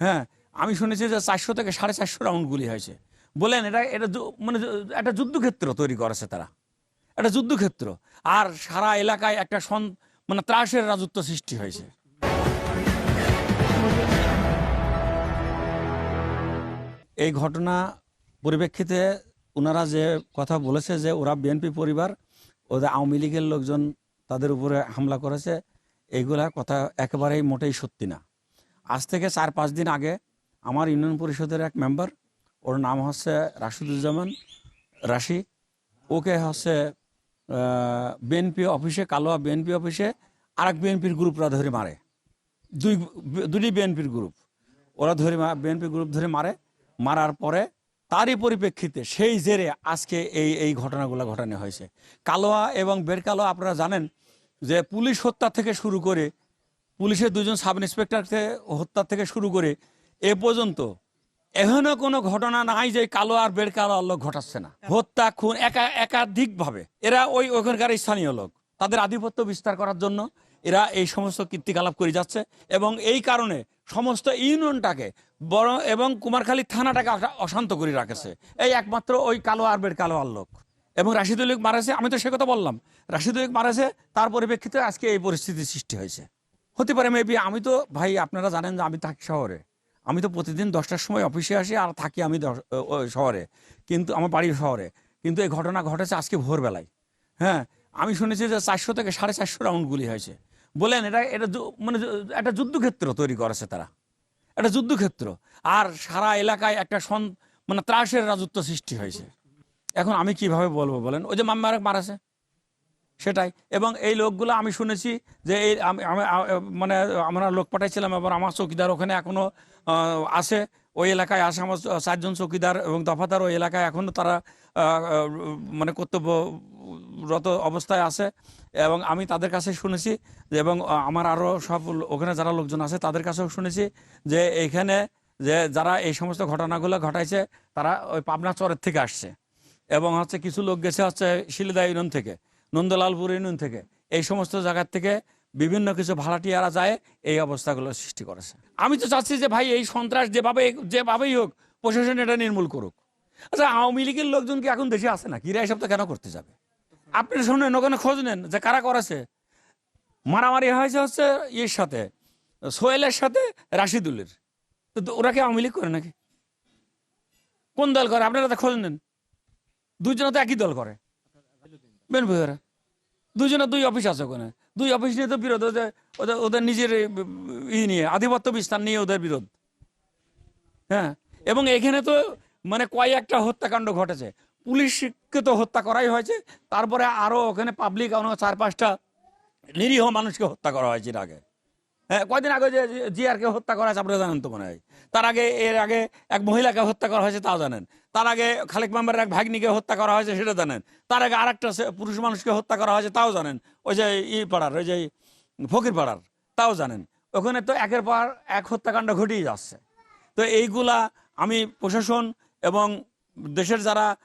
হ্যাঁ আমি শুনেছি যে চারশো থেকে সাড়ে চারশো রাউন্ড গুলি হয়েছে। বলেন, এটা এটা মানে একটা যুদ্ধক্ষেত্র তৈরি করেছে তারা। একটা যুদ্ধক্ষেত্র। আর সারা এলাকায় একটা সন মানে ত্রাসের রাজত্ব সৃষ্টি হয়েছে। এই ঘটনা পরিপ্রেক্ষিতে ওনারা যে কথা বলেছে যে ওরা বিএনপি পরিবার, ওদের আওয়ামী লীগের লোকজন তাদের উপরে হামলা করেছে এইগুলা কথা একেবারেই মোটেই সত্যি না। আজ থেকে চার, পাঁচ দিন আগে আমার ইউনিয়ন পরিষদের এক মেম্বার, ওর নাম হচ্ছে রাশিদুজ্জামান রাশি। ওকে হচ্ছে বিএনপি অফিসে, কালোয়া বিএনপি অফিসে আরেক বিএনপির গ্রুপরা ধরে মারে। দুই, দুটি বিএনপির গ্রুপ ওরা ধরে বিএনপি গ্রুপ ধরে মারে। মারার পরে তারই পরিপ্রেক্ষিতে সেই জেরে আজকে এই এই ঘটনাগুলো ঘটানো হয়েছে। কালোয়া এবং বেরকালোয়া আপনারা জানেন যে পুলিশ হত্যা থেকে শুরু করে পুলিশের দুজন সাব ইন্সপেক্টর হত্যা থেকে শুরু করে এ পর্যন্ত এখনও কোনো ঘটনা নাই যে কালো আর বের কালো লোক ঘটাচ্ছে না। হত্যা খুন একা একাধিকভাবে। এরা ওই ওখানকার স্থানীয় লোক। তাদের আধিপত্য বিস্তার করার জন্য এরা এই সমস্ত কীর্তিকলাপ করে যাচ্ছে এবং এই কারণে সমস্ত ইউনিয়নটাকে বড় এবং কুমারখালী থানাটাকে অশান্ত করে রাখেছে। এই একমাত্র ওই কালো আর বের কালো আর লোক। এবং রাশিদুল হক মারাছে আমি তো সে কথা বললাম, রাশিদুল হক মারাছে তার পরিপ্রেক্ষিতে আজকে এই পরিস্থিতির সৃষ্টি হয়েছে। হতে পারে মেবি আমি তো, ভাই আপনারা জানেন যে আমি থাকি শহরে। আমি তো প্রতিদিন দশটার সময় অফিসে আসি আর থাকি আমি শহরে। কিন্তু আমার বাড়ির শহরে। কিন্তু এই ঘটনা ঘটেছে আজকে ভোরবেলায়। হ্যাঁ আমি শুনেছি যে চারশো থেকে সাড়ে চারশো রাউন্ড গুলি হয়েছে। বলেন, এটা এটা মানে একটা যুদ্ধক্ষেত্র তৈরি করেছে তারা। একটা যুদ্ধক্ষেত্র। আর সারা এলাকায় একটা সন মানে ত্রাসের রাজত্ব সৃষ্টি হয়েছে। এখন আমি কীভাবে বলব বলেন? ওই যে মাম্মার মারাছে সেটাই। এবং এই লোকগুলো আমি শুনেছি যে এই মানে আমরা লোক পাঠাইছিলাম এবার আমার চৌকিদার ওখানে এখনও আছে। ওই এলাকায় আসে আমার চারজন চৌকিদার এবং দফাদার ওই এলাকায় এখনও তারা মানে কর্তব্যরত অবস্থায় আছে। এবং আমি তাদের কাছে শুনেছি যে এবং আমার আরও সব ওখানে যারা লোকজন আছে তাদের কাছেও শুনেছি যে এইখানে যে যারা এই সমস্ত ঘটনাগুলো ঘটাইছে তারা ওই পাবনা চরের থেকে আসছে। এবং হচ্ছে কিছু লোক গেছে হচ্ছে শিলিদা ইউনিয়ন থেকে। নন্দলালপুর ইউনিয়ন থেকে। এই সমস্ত জায়গার থেকে বিভিন্ন কিছু ভাড়াটিয়ারা যায়, এই অবস্থাগুলো সৃষ্টি করেছে। আমি তো চাচ্ছি যে ভাই, এই সন্ত্রাস যেভাবে যেভাবেই হোক, প্রশাসন এটা নির্মূল করুক। আচ্ছা আওয়ামী লীগের লোকজন কি এখন দেশে আসে না কিরা এসব তো কেন করতে যাবে? আপনি শুনেন, ওখানে খোঁজ নেন যে কারা করেছে। মারামারি হয়েছে হচ্ছে ইয়ের সাথে, সোহেলের সাথে, রাশিদুলের। তো ওরা কি আওয়ামী লীগ করে নাকি? কোন দল করে? আপনারা তো খোঁজ নেন। দুজনে তো একই দল করে। বেনভূরা দুজনে দুই অফিস আছে ওখানে। দুই অফিস নিয়ে তো বিরোধ, ওদের ওদের ওদের নিজের ই নিয়ে, আধিপত্য বিস্তার নিয়ে ওদের বিরোধ। হ্যাঁ? এবং এখানে তো মানে কয়েকটা হত্যাকাণ্ড ঘটেছে। পুলিশকে তো হত্যা করাই হয়েছে। তারপরে আরও ওখানে পাবলিক চার পাঁচটা নিরীহ মানুষকে হত্যা করা হয়েছে এর আগে। হ্যাঁ কয়দিন আগে যে জিআরকে হত্যা করা হয়েছে, আপনারা জানেন তো মনে হয়। তার আগে, এর আগে এক মহিলাকে হত্যা করা হয়েছে, তাও জানেন। তার আগে খালেক মেম্বারের এক ভাগ্নিকে হত্যা করা হয়েছে, সেটা জানেন। তার আগে আরেকটা সে- পুরুষ মানুষকে হত্যা করা হয়েছে, তাও জানেন। ওই যে ই পাড়ার, ওই যে ফকির পাড়ার, তাও জানেন। ওখানে তো একের পর এক হত্যাকাণ্ড ঘটিয়ে যাচ্ছে। তো এইগুলা আমি প্রশাসন এবং দেশের যারা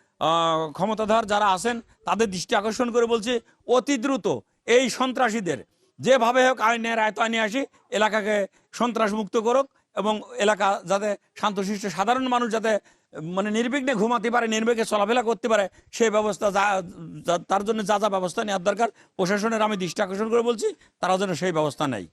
ক্ষমতাধর যারা আছেন, তাদের দৃষ্টি আকর্ষণ করে বলছি, অতি দ্রুত এই সন্ত্রাসীদের যেভাবে হোক আইনের আয়তায় নিয়ে আসি, এলাকাকে সন্ত্রাস মুক্ত করুক এবং এলাকা যাতে শান্তশিষ্ট সাধারণ মানুষ যাতে মানে নির্বিঘ্নে ঘুমাতে পারে, নির্বিঘ্নে চলাফেরা করতে পারে, সেই ব্যবস্থা তার জন্য যা যা ব্যবস্থা নেওয়ার দরকার, প্রশাসনের আমি দৃষ্টি আকর্ষণ করে বলছি, তারা যেন সেই ব্যবস্থা নেয়।